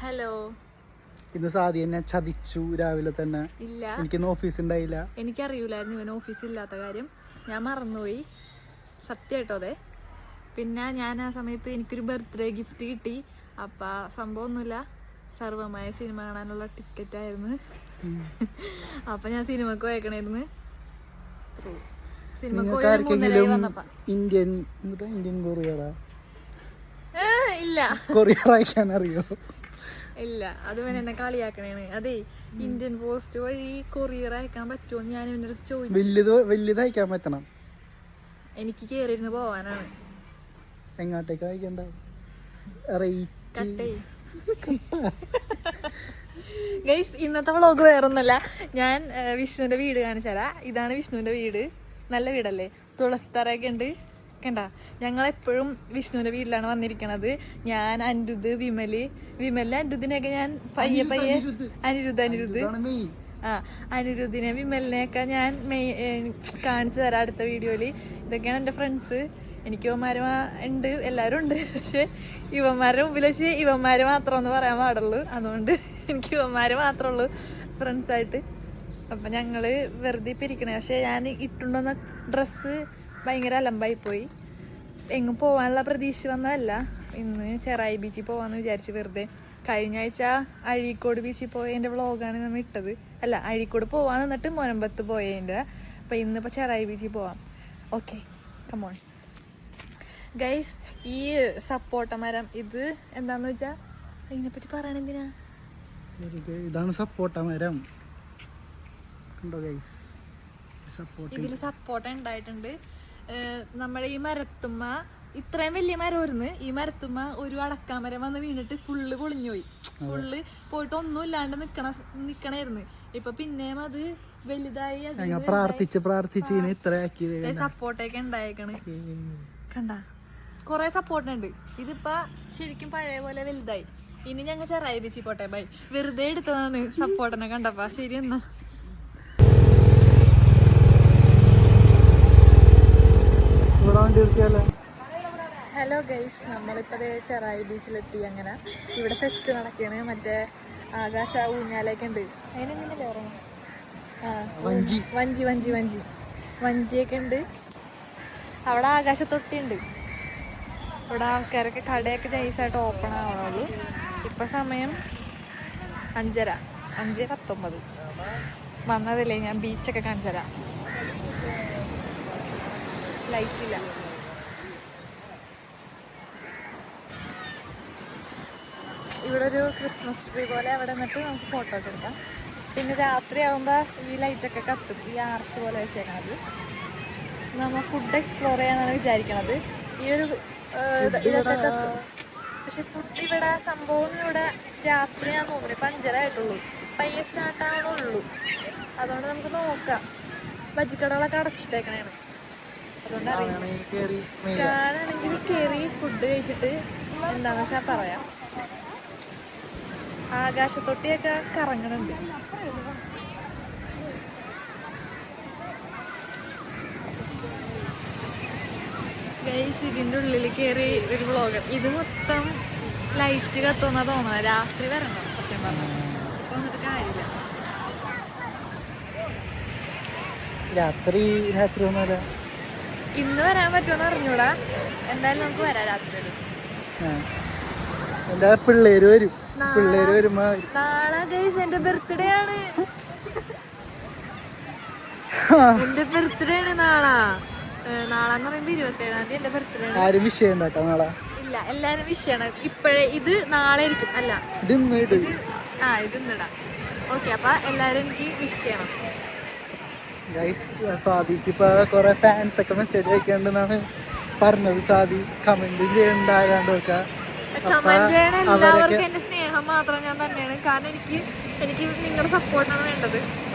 Hello ഇന്ന് സാധി എന്നെ ചതിച്ചു രാവിലെ തന്നെ. ഇല്ല. എനിക്കിന്ന് ഓഫീസ് ഉണ്ടായില്ല എനിക്കറിയില്ലായിരുന്നു ഇവൻ ഓഫീസ് ഇല്ലാത്ത കാര്യം. ഞാൻ മറന്നുപോയി. സത്യമായിട്ടോ അതെ. പിന്നെ ഞാൻ ആ സമയത്ത് എനിക്കൊരു ബർത്ത്ഡേ ഗിഫ്റ്റ് കിട്ടി. അപ്പം സംഭവമൊന്നുമില്ല സർവമായ സിനിമ കാണാനുള്ള ടിക്കറ്റ് ആയിരുന്നു. അപ്പൊ ഞാൻ സിനിമക്ക് പോയേക്കണായിരുന്നു. സിനിമക്ക് ഇന്ത്യൻ ഇന്ത്യൻ കൊറിയറാ ഇല്ല. കൊറിയർ അയക്കാൻ അറിയോ ഇല്ല. അത് ഇവൻ എന്നെ കളിയാക്കണേണ്. അതെ ഇന്ത്യൻ പോസ്റ്റ് വഴി കൊറിയർ അയക്കാൻ പറ്റുമോ ഞാൻ ഇവന്റെ അടുത്ത് ചോദിച്ചു. വലുത് വലുത് അയക്കാൻ പറ്റണം. എനിക്ക് കേറിയിരുന്ന് പോവാനാണ്. എങ്ങോട്ടേക്ക് അയക്കണ്ട റേറ്റ്. ഗൈസ് ഇന്നത്തെ വ്ളോഗ് വേറൊന്നല്ല. ഞാൻ വിഷ്ണുവിന്റെ വീട് കാണിച്ചു തരാം ഇതാണ് വിഷ്ണുവിന്റെ വീട്. നല്ല വീടല്ലേ? തുളസിത്തറയൊക്കെ ഉണ്ട്. കണ്ട ഞങ്ങൾ എപ്പോഴും വിഷ്ണുവിന്റെ വീട്ടിലാണ് വന്നിരിക്കണത്. ഞാൻ അനിരുദ്ധ് വിമൽ. വിമലിനെ അനിരുദ്ധിനെയൊക്കെ ഞാൻ പയ്യെ പയ്യെ അനിരുദ്ധ. അനിരുദ്ധ് ആ അനിരുദ്ധിനെ വിമലിനെയൊക്കെ ഞാൻ കാണിച്ചു തരാം അടുത്ത വീഡിയോയിൽ ഇതൊക്കെയാണ് എന്റെ ഫ്രണ്ട്സ്. എനിക്ക് ഇവന്മാര് ഉണ്ട്. എല്ലാവരും ഉണ്ട്. പക്ഷെ ഇവന്മാരുടെ മുമ്പിൽ വെച്ച് ഇവന്മാര് മാത്രം എന്ന് പറയാൻ പാടുള്ളൂ. അതുകൊണ്ട് എനിക്ക് ഇവന്മാര് മാത്രമേ ഉള്ളൂ ഫ്രണ്ട്സായിട്ട് അപ്പം ഞങ്ങൾ വെറുതെ ഇപ്പം ഇരിക്കണേ. പക്ഷെ ഞാൻ ഇട്ടുണ്ടെന്ന ഡ്രസ്സ് ഭയങ്കര അലമ്പായി പോയി. എങ്ങും പോകാനുള്ള പ്രതീക്ഷ വന്നതല്ല. ഇന്ന് ചെറായി ബീച്ചിൽ പോവാന്ന് വിചാരിച്ചു വെറുതെ. കഴിഞ്ഞ ആഴ്ച അഴീക്കോട് ബീച്ചിൽ പോയതിന്റെ വ്ളോഗാണ് നമ്മൾ ഇട്ടത്. അല്ല അഴീക്കോട് പോവാൻ നിന്നിട്ട് മൊനമ്പത്ത് പോയതിന്റെ അപ്പം ഇന്നിപ്പോൾ ചെറായി ബീച്ചിൽ പോവാം. ഓക്കെ കമോൺ ഗൈസ് ഈ സപ്പോട്ട മരം ഇത് എന്താന്ന് വെച്ചാൽ അതിനെപ്പറ്റി പറയണ എന്തിനാ? വെറുതെ ഇതാണ് സപ്പോർട്ട മരം. കണ്ടോ ഗൈസ് സപ്പോർട്ട് ഇതിൽ സപ്പോർട്ട് ഉണ്ടായിട്ടുണ്ട്. നമ്മുടെ ഈ മരത്തുമ്മ ഇത്രയും വലിയ മരമായിരുന്നു. ഈ മരത്തുമ്മ ഒരു അടക്കാമരം വന്ന് വീണിട്ട് ഫുള്ള് പൊളിഞ്ഞു പോയി. ഫുള്ള് പോയിട്ട് ഒന്നും ഇല്ലാണ്ട് നിക്കണ നിക്കണായിരുന്നു. ഇപ്പൊ പിന്നെയും അത് വലുതായി പ്രാർത്ഥിച്ച് പ്രാർത്ഥിച്ച് സപ്പോർട്ടൊക്കെ ഉണ്ടായേക്കണ്. കണ്ട? കൊറേ സപ്പോർട്ട് ഉണ്ട്. ഇതിപ്പോ ശരിക്കും പഴയ പോലെ വലുതായി. ഇനി ഞങ്ങൾ ചെറായി ബീച്ചി പോട്ടെ ബൈ വെറുതെ എടുത്തതാണ് സപ്പോർട്ടിനെ കണ്ടപ്പാ. ശരി എന്നാ. ഹലോ ഗൈസ് നമ്മളിപ്പോൾ ദേ ചെറായി ബീച്ചിലെത്തി അങ്ങനെ. ഇവിടെ ഫെസ്റ്റ് നടക്കുകയാണ് മറ്റേ ആകാശ ഊഞ്ഞാലൊക്കെ ഉണ്ട് അതിനെങ്ങനെ വഞ്ചി. വഞ്ചി വഞ്ചി വഞ്ചി. വഞ്ചിയൊക്കെ ഉണ്ട് അവിടെ ആകാശ ഉണ്ട് ഇവിടെ ആൾക്കാരൊക്കെ കടയൊക്കെ നൈസായിട്ട് ഓപ്പൺ ആവണുള്ളൂ. ഇപ്പം സമയം അഞ്ചര. അഞ്ച് പത്തൊമ്പത്. വന്നതല്ലേ? ഞാൻ ബീച്ചൊക്കെ കാണിച്ചു തരാം ലൈറ്റില്ല. ഇവിടെ ഒരു ക്രിസ്മസ് ട്രീ പോലെ അവിടെ നിന്നിട്ട് നമുക്ക് ഫോട്ടോ ഒക്കെ എടുക്കാം. പിന്നെ രാത്രി ആകുമ്പോൾ ഈ ലൈറ്റൊക്കെ കത്തും. ഈ ആർച്ച് പോലെ വെച്ചേക്കണത്. നമ്മൾ ഫുഡ് എക്സ്പ്ലോർ ചെയ്യാന്നാണ് വിചാരിക്കണത്. ഈ ഒരു ഇതൊക്കെ കത്തും. പക്ഷെ ഫുഡ് ഇവിടെ സംഭവം ഇവിടെ രാത്രിയാന്ന് തോന്നുന്നു. ഇപ്പം അഞ്ചര ആയിട്ടുള്ളൂ. പയ്യെ സ്റ്റാർട്ട് ആവണുള്ളൂ അതുകൊണ്ട് നമുക്ക് നോക്കാം. ബജിക്കടകളൊക്കെ അടച്ചിട്ടേക്കണേണ് അതുകൊണ്ട്. കാണാണെങ്കിൽ കയറി ഫുഡ് കഴിച്ചിട്ട് എന്താന്ന് വെച്ചാൽ പറയാം. ആകാശത്തൊട്ടിയൊക്കെ കറങ്ങണുണ്ട്. ഗൈസ് ഇതിന്റെ ഉള്ളിൽ കയറി ഒരു വ്ളോഗ് ഇത് മൊത്തം ലൈറ്റ് കത്തുന്ന തോന്നുന്നത്. രാത്രി വരണം സത്യം പറഞ്ഞാൽ ഇപ്പൊ കാര്യമില്ല. രാത്രി രാത്രി ഒന്നുമല്ല ഇന്ന് വരാൻ പറ്റുമെന്ന് അറിഞ്ഞൂടാ. എന്തായാലും നമുക്ക് വരാം രാത്രി എന്റെ പിള്ളേര് വരും. പിള്ളേര് വരുമ്പോ നാളെ ഗൈസ് എന്റെ ബർത്ത്ഡേ ആണ്. എന്റെ ബർത്ത്ഡേ ആണ് നാളെ. നാളെന്ന് പറയുമ്പോ ഇരുപത്തേഴാം തീയതി എന്റെ ബർത്ത്ഡേ ആണ്. ആരും വിഷയം ഉണ്ടാട്ടോ നാളെ? ഇല്ല എല്ലാരും വിഷയാണ്. ഇപ്പോഴേ ഇത് നാളെ ആയിരിക്കും. അല്ല ഇത് ആ ഇത് ഇന്നിടാം ഓക്കെ അപ്പൊ എല്ലാരും എനിക്ക് വിഷ് ചെയ്യണം. ഗൈസ് സ്വാതിക്ക് കുറേ ഫാൻസ് ഒക്കെ മെസ്സേജ് അയക്കണ്ടെന്നാണ് പറഞ്ഞത്. സ്വാതി കമന്റ് ചെയ്യണ്ടാകാണ്ട് എല്ലാവർക്കും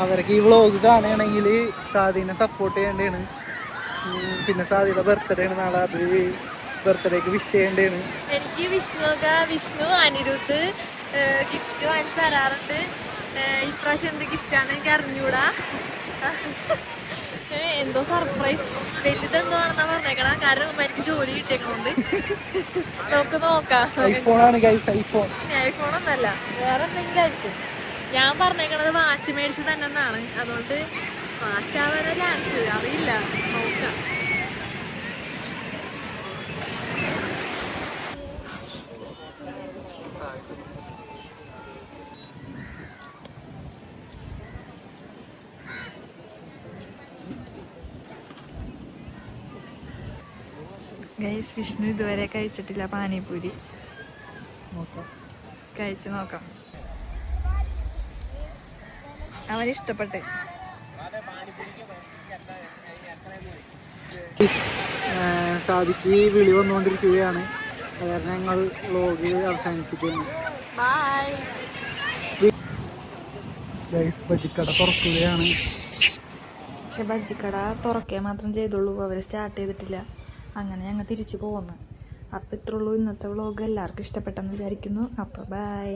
അവരൊക്കെ ഈ വ്ളോഗ് കാണുകയാണെങ്കിൽ സാധീനെ സപ്പോർട്ട് ചെയ്യേണ്ടതാണ്. പിന്നെ സാധിയുടെ ബർത്ത്ഡേ ആണ് നാളെ. അത് ബർത്ത്ഡേക്ക് വിഷ് ചെയ്യേണ്ടതാണ്. എനിക്ക് വിഷ്ണു വിഷ്ണു അനിരുദ്ധ് ഗിഫ്റ്റ് വാങ്ങിച്ചു തരാറുണ്ട്. ഇപ്രാവശ്യം എന്ത് ഗിഫ്റ്റാന്ന് എനിക്ക് അറിഞ്ഞൂടാ. എന്തോ സർപ്രൈസ് വലുതെന്തോ ആണെന്നാ പറഞ്ഞേക്കണ. കാരണം മരിക്ക് എനിക്ക് ജോലി കിട്ടിയേക്കുന്നുണ്ട് നമുക്ക് നോക്കാം. ഐഫോൺ ഒന്നല്ല വേറെ എന്തെങ്കിലും ആയിരിക്കും. ഞാൻ പറഞ്ഞേക്കണത് വാച്ച് മേടിച്ച് തന്നെ എന്നാണ് അതുകൊണ്ട് വാച്ച് ആവാനൊരു ചാൻസ് അറിയില്ല. നോക്കാം. ഗൈസ് വിഷ്ണു ഇതുവരെ കഴിച്ചിട്ടില്ല പാനിപൂരി കഴിച്ചു നോക്കാം. അവൻ ഇഷ്ടപ്പെട്ടെ. സാദിക്ക് വിളി വന്നുകൊണ്ടിരിക്കുകയാണ്. അതായത് ഞങ്ങൾ വ്ലോഗ് അവസാനിപ്പിക്കുകയാണ് ഗൈസ് ബജിക്കട തുറക്കുകയാണ്. പക്ഷെ ബജിക്കട തുറക്കേ മാത്രം ചെയ്തുള്ളൂ. അവർ സ്റ്റാർട്ട് ചെയ്തിട്ടില്ല. അങ്ങനെ ഞങ്ങൾ തിരിച്ചു പോകുന്നു അപ്പോൾ ഇത്രയുള്ളൂ ഇന്നത്തെ വ്ളോഗ് എല്ലാവർക്കും ഇഷ്ടപ്പെട്ടെന്ന് വിചാരിക്കുന്നു. അപ്പോൾ ബൈ